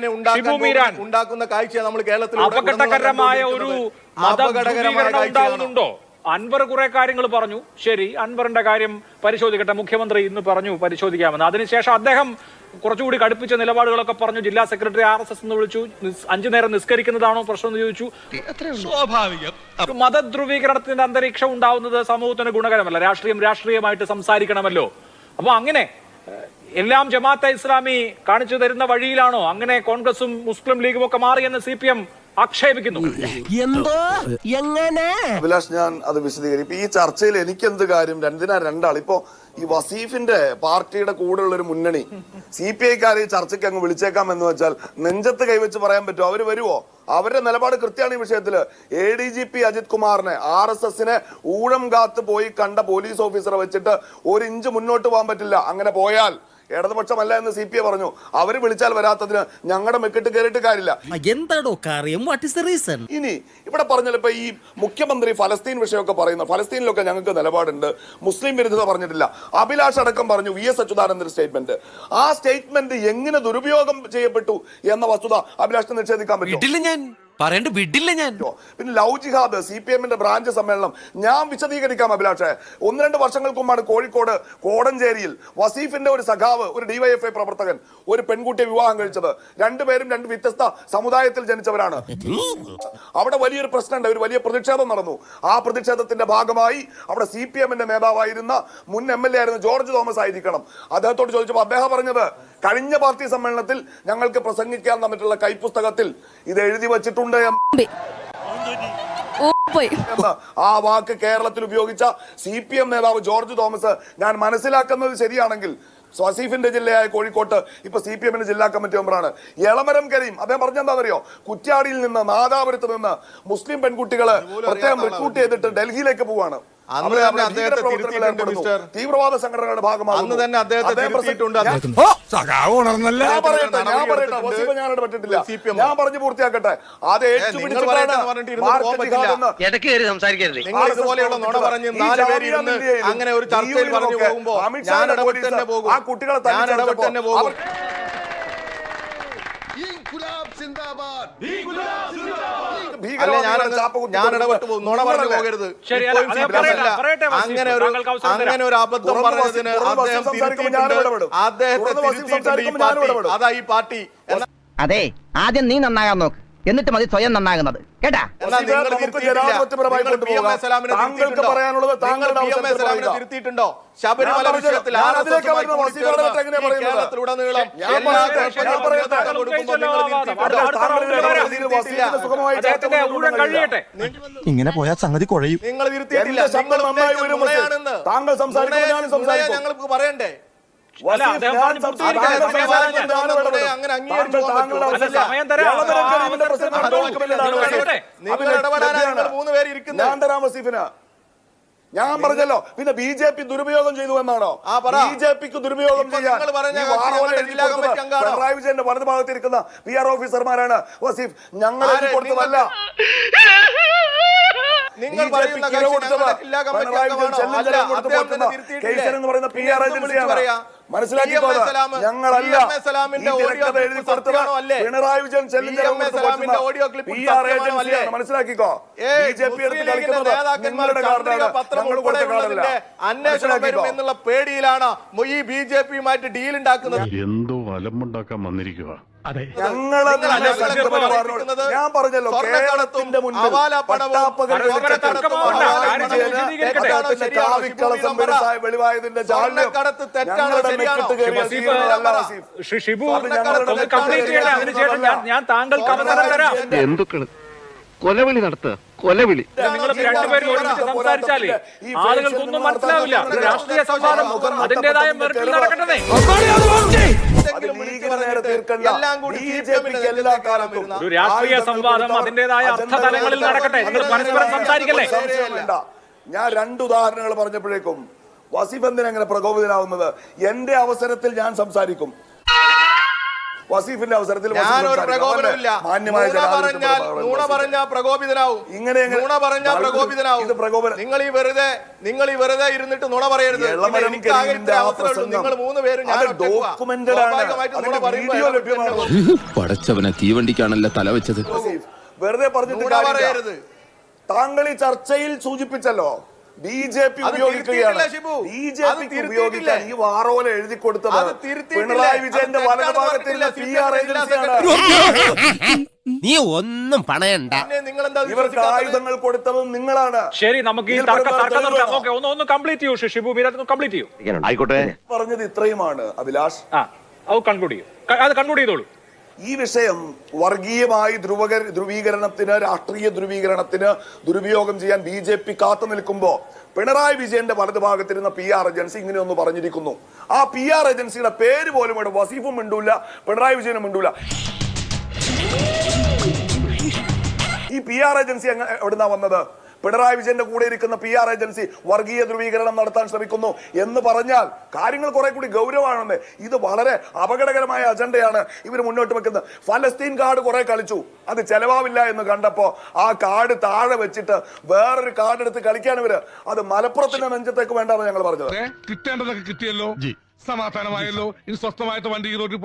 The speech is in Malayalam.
ഉണ്ടാക്കുന്ന കാഴ്ച നമ്മൾ കേരളത്തിൽ അപകടകരമായ ഒരു ഉണ്ടാകുന്നുണ്ടോ അൻവർ കുറെ കാര്യങ്ങൾ പറഞ്ഞു. ശരി അൻവറിന്റെ കാര്യം പരിശോധിക്കട്ടെ. മുഖ്യമന്ത്രി ഇന്ന് പറഞ്ഞു പരിശോധിക്കാമെന്ന്. അതിനുശേഷം അദ്ദേഹം കുറച്ചുകൂടി കടുപ്പിച്ച നിലപാടുകളൊക്കെ പറഞ്ഞു. ജില്ലാ സെക്രട്ടറി ആർ എസ് എസ് എന്ന് വിളിച്ചു. അഞ്ചു നേരം നിസ്കരിക്കുന്നതാണോ പ്രശ്നം എന്ന് ചോദിച്ചു. സ്വാഭാവികം. മതധ്രുവീകരണത്തിന്റെ അന്തരീക്ഷം ഉണ്ടാവുന്നത് സമൂഹത്തിന് ഗുണകരമല്ല. രാഷ്ട്രീയം രാഷ്ട്രീയമായിട്ട് സംസാരിക്കണമല്ലോ. അപ്പൊ അങ്ങനെ എല്ലാം ജമാഅത്തെ ഇസ്ലാമി കാണിച്ചു തരുന്ന വഴിയിലാണോ? അങ്ങനെ കോൺഗ്രസും മുസ്ലിം ലീഗും ഒക്കെ മാറിയെന്ന് സി പി എം ആക്ഷേപിക്കുന്നു. എന്തോ? എങ്ങനെ? അഭിലാഷ് ഞാൻ അത് വിശദീകരിക്കും. ഈ ചർച്ചയിൽ എനിക്ക് എന്ത് കാര്യം? രണ്ടിനാ രണ്ടാൾ ഇപ്പോ ഈ വസീഫിന്റെ പാർട്ടിയുടെ കൂടെയുള്ള ഒരു മുന്നണി. സി പി ഐക്കാരെ ഈ ചർച്ചയ്ക്ക് അങ്ങ് വിളിച്ചേക്കാം എന്ന് വെച്ചാൽ നെഞ്ചത്ത് കൈവച്ച് പറയാൻ പറ്റുമോ? അവർ വരുവോ? അവരുടെ നിലപാട് കൃത്യമാണ് ഈ വിഷയത്തിൽ. A D G P Ajith കുമാറിനെ ആർ എസ് എസിനെ ഊഴം കാത്ത് പോയി കണ്ട പോലീസ് ഓഫീസറെ വെച്ചിട്ട് ഒരു ഇഞ്ച് മുന്നോട്ട് പോകാൻ പറ്റില്ല. അങ്ങനെ പോയാൽ ഇടതുപക്ഷമല്ല എന്ന് സി പി ഐ പറഞ്ഞു. അവർ വിളിച്ചാൽ വരാത്തതിന് ഞങ്ങളുടെ മെക്കിട്ട് കയറിയിട്ട് കാര്യമില്ല. എന്താടോ കാര്യം വാട്ട് ഇസ് ദ റീസൺ ഇനി ഇവിടെ പറഞ്ഞല്ലോ ഇപ്പൊ ഈ മുഖ്യമന്ത്രി ഫലസ്തീൻ വിഷയമൊക്കെ പറയുന്നു ഫലസ്തീനിലൊക്കെ ഞങ്ങൾക്ക് നിലപാടുണ്ട്. മുസ്ലിം വിരുദ്ധത പറഞ്ഞിട്ടില്ല. അഭിലാഷ് അടക്കം പറഞ്ഞു വി എസ് അച്യുതാനന്ദന്റെ സ്റ്റേറ്റ്മെന്റ്. ആ സ്റ്റേറ്റ്മെന്റ് എങ്ങനെ ദുരുപയോഗം ചെയ്യപ്പെട്ടു എന്ന വസ്തുത അഭിലാഷ് നിഷേധിക്കാൻ പറ്റും ഞാൻ. പറയണ്ട വിടില്ല ഞാൻ. പിന്നെ ലവ് ജിഹാദ് സി പി എമ്മിന്റെ ബ്രാഞ്ച് സമ്മേളനം. ഞാൻ വിശദീകരിക്കാം അഭിലാഷേ. ഒന്ന് രണ്ട് വർഷങ്ങൾക്ക് മുമ്പാണ് കോഴിക്കോട് കോടഞ്ചേരിയിൽ വസീഫിന്റെ ഒരു സഖാവ് ഒരു ഡിവൈഎഫ്ഐ പ്രവർത്തകൻ ഒരു പെൺകുട്ടിയെ വിവാഹം കഴിച്ചത്. രണ്ടുപേരും രണ്ട് വ്യത്യസ്ത സമുദായത്തിൽ ജനിച്ചവരാണ്. അവിടെ വലിയൊരു പ്രശ്നമുണ്ട്. ഒരു വലിയ പ്രതിഷേധം നടന്നു. ആ പ്രതിഷേധത്തിന്റെ ഭാഗമായി അവിടെ സി പി എമ്മിന്റെ നേതാവായിരുന്ന മുൻ എം എൽ എ ആയിരുന്ന ജോർജ് തോമസ് ആയിരിക്കണം. അദ്ദേഹത്തോട് ചോദിച്ചപ്പോൾ അദ്ദേഹം പറഞ്ഞത് കഴിഞ്ഞ പാർട്ടി സമ്മേളനത്തിൽ ഞങ്ങൾക്ക് പ്രസംഗിക്കാൻ തന്നിട്ടുള്ള കൈപ്പുസ്തകത്തിൽ ഇത് എഴുതി വച്ചിട്ടുണ്ട്. എന്ന് പോയി എന്ന് ആ വാക്ക് കേരളത്തിൽ ഉപയോഗിച്ച സി പി എം നേതാവ് ജോർജ് തോമസ് ഞാൻ മനസ്സിലാക്കുന്നത് ശരിയാണെങ്കിൽ വസീഫിന്റെ ജില്ലയായ കോഴിക്കോട്ട് ഇപ്പൊ സി പി എമ്മിന്റെ ജില്ലാ കമ്മിറ്റി മെമ്പറാണ്. എളമരം കരീം അദ്ദേഹം പറഞ്ഞെന്താണെന്നറിയോ കുറ്റ്യാടിയിൽ നിന്ന് നാദാപുരത്ത് നിന്ന് മുസ്ലിം പെൺകുട്ടികളെ പ്രത്യേകം റിക്രൂട്ട് ചെയ്തിട്ട് ഡൽഹിയിലേക്ക് പോവാണ്. അന്ന് തന്നെ അദ്ദേഹത്തെ തിരുത്തിയിട്ടുണ്ട്, മിസ്റ്റർ. തീവ്രവാദ സംഘടനകളുടെ ഭാഗമാണ് അന്ന് തന്നെ അദ്ദേഹത്തെ അദ്ദേഹം പ്രസംഗി- തിരുത്തിയിട്ടുണ്ട് ഞാൻ- ഞാൻ പറയട്ടെ ഞാൻ പറയട്ടെ വസീഫ പറഞ്ഞു പൂർത്തിയാക്കട്ടെ. അത് ഇടയ്ക്ക് കയറി സംസാരിക്കരുത്. നിങ്ങൾ ഇതുപോലെയുള്ള നുണ പറഞ്ഞ് നാല് അങ്ങനെ ഒരു ചർച്ചയിൽ പറഞ്ഞു പോകുമ്പോ ഞാൻ ഇടപെട്ട് തന്നെ പോകും. ആ കുട്ടികളെ ഞാൻ ഇടപെട്ട് തന്നെ പോകും. ഈ അങ്ങനെ ഒരു. അങ്ങനെ ഒരു അബദ്ധം പറഞ്ഞതിന് അദ്ദേഹം. അദ്ദേഹത്തെ അതാ ഈ പാർട്ടി. അതെ ആദ്യം നീ നന്നാകാൻ നോക്ക്. എന്നിട്ട് മതി സ്വയം നന്നാകുന്നത്. കേട്ടാ? താങ്കൾക്ക് പറയാനുള്ളത് താങ്കളുടെ. തിരുത്തിയിട്ടുണ്ടോ? ശബരിമല വിഷയത്തിൽ ഇങ്ങനെ പോയാൽ സംഗതി കുഴയും. നിങ്ങൾ. താങ്കൾ സംസാരിക്കുന്നത് ഞങ്ങൾക്ക് പറയണ്ടേ? ഞാൻ പറഞ്ഞല്ലോ. പിന്നെ ബി ജെ പി ദുരുപയോഗം ചെയ്തു എന്നാണോ? ആ, പറ. ബി ജെ പിക്ക് ദുരുപയോഗം ചെയ്യാൻ? പിണറായി വിജയന്റെ വലതുഭാഗത്തിരിക്കുന്ന പി ആർ ഓഫീസർമാരാണ് വസീഫ്. ഞങ്ങളെ? കൊടുത്തതല്ല. നിങ്ങൾ പറയുന്ന? മനസ്സിലാക്കിക്കോ. ബി ജെ പി എടുത്ത് കളിക്കുന്നത് കാർഡാണ് അന്വേഷണം എന്നുള്ള പേടിയിലാണ് ഈ ബി ജെ പിയുമായിട്ട് ഡീൽ ഉണ്ടാക്കുന്നത്. എന്തോ അലമ്പുണ്ടാക്കാൻ വന്നിരിക്കുക സംഘപരിവാറിനോട് ഞാൻ പറഞ്ഞല്ലോ കേരളത്തിന്റെ കാവിക്കളസം വെളിവായതിന്റെ ഷിബു അത് ഞാൻ ഞാൻ താങ്കൾക്ക് അവസരം തരാം. എന്തൊക്കെയാണ് കൊലവിളി നടത്തുക. കൊലവിളി. നിങ്ങൾ രണ്ടുപേരും ഒരുമിച്ച് സംസാരിച്ചാലേ? ആളുകൾക്കൊന്നും മനസ്സിലാവില്ല. രാഷ്ട്രീയ സംവാദം അതിന്റേതായ മെറിറ്റിൽ നടക്കട്ടെ. ഒരു രാഷ്ട്രീയ സംവാദം അതിന്റേതായ അർത്ഥതലങ്ങളിൽ നടക്കട്ടെ. നിങ്ങൾ പരസ്പരം സംസാരിക്കല്ലേ? ഞാൻ രണ്ട് ഉദാഹരണങ്ങൾ പറഞ്ഞപ്പോഴേക്കും വസീഫ് എന്തിനാ അങ്ങനെ പ്രകോപിതനാവുന്നത്? എന്റെ അവസരത്തിൽ ഞാൻ സംസാരിക്കും. വസീഫിന്റെ അവസരത്തിൽ ഞാനൊരു. പ്രകോപനമില്ല പറഞ്ഞാൽ പ്രഭാവം നുണ പറഞ്ഞാൽ പ്രകോപിതനാവും. ഇങ്ങനെ എങ്ങനെ- നുണ പറഞ്ഞാൽ പ്രകോപിതനാവും. ഇത് പ്രകോപനം- നിങ്ങൾ ഈ വെറുതെ നിങ്ങൾ ഈ വെറുതെ ഇരുന്നിട്ട് നുണ പറയരുത്. നിങ്ങൾ മൂന്ന് പേരും പടച്ചവനെ തീവണ്ടിക്കാണല്ലോ തല വെച്ചത്. വെറുതെ പറഞ്ഞിട്ട്. താങ്കൾ ഈ ചർച്ചയിൽ സൂചിപ്പിച്ചല്ലോ. ബി ജെ പി ഉപയോഗിക്കുകയാണ്. ബി ജെ പിക്ക് ഉപയോഗിക്കാൻ ഈ വാറോല എഴുതി കൊടുത്തത് പിണറായി വിജയന്റെ പറഞ്ഞിട്ടില്ല. പി ആർ ഏജൻസിയാണ്. നീ ഒന്നും പണയണ്ട. പിന്നെ നിങ്ങൾ എന്താ ഇവർക്ക് ആയുധങ്ങൾ കൊടുത്തതും നിങ്ങളാണ്. ശരി നമുക്ക് ഈ ഒന്ന് ഒന്ന് കംപ്ലീറ്റ് ചെയ്യൂ ഷിബു. കംപ്ലീറ്റ് ചെയ്യൂ. ആയിക്കോട്ടെ. പറഞ്ഞത് ഇത്രയുമാണ് അഭിലാഷ്. ആ അത് കൺക്ലൂഡ് ചെയ്യൂ. അത് കൺക്ലൂഡ് ചെയ്തോളൂ. ഈ വിഷയം വർഗീയമായി ധ്രുവക ധ്രുവീകരണത്തിന് രാഷ്ട്രീയ ധ്രുവീകരണത്തിന് ദുരുപയോഗം ചെയ്യാൻ ബി ജെ പി കാത്തു നിൽക്കുമ്പോൾ പിണറായി വിജയന്റെ വലതുഭാഗത്തിരുന്ന പി ആർ ഏജൻസി ഇങ്ങനെ ഒന്ന് പറഞ്ഞിരിക്കുന്നു. ആ പി ആർ ഏജൻസിയുടെ പേര് പോലും ഇവിടെ വസീഫും മിണ്ടൂല പിണറായി വിജയനും മിണ്ടൂല. ഈ പി ആർ ഏജൻസി എവിടുന്നാ വന്നത്? പിണറായി വിജയന്റെ കൂടെ ഇരിക്കുന്ന പി ആർ ഏജൻസി വർഗീയ ധ്രുവീകരണം നടത്താൻ ശ്രമിക്കുന്നു എന്ന് പറഞ്ഞാൽ കാര്യങ്ങൾ കുറെ കൂടി ഗൗരവമാണെന്ന്. ഇത് വളരെ അപകടകരമായ അജണ്ടയാണ് ഇവർ മുന്നോട്ട് വെക്കുന്നത്. ഫലസ്തീൻ കാർഡ് കുറെ കളിച്ചു. അത് ചെലവാവില്ല എന്ന് കണ്ടപ്പോ ആ കാർഡ് താഴെ വെച്ചിട്ട് വേറൊരു കാർഡ് എടുത്ത് കളിക്കാൻ ഇവർ. അത് മലപ്പുറത്തിന്റെ നെഞ്ചത്തേക്ക് വേണ്ടാന്ന് ഞങ്ങൾ പറഞ്ഞത്. കിട്ടേണ്ടതൊക്കെ കിട്ടിയല്ലോ? സമാധാനമായല്ലോ? ഇനി സ്വസ്ഥമായിട്ട് വണ്ടി ഈ റോഡിൽ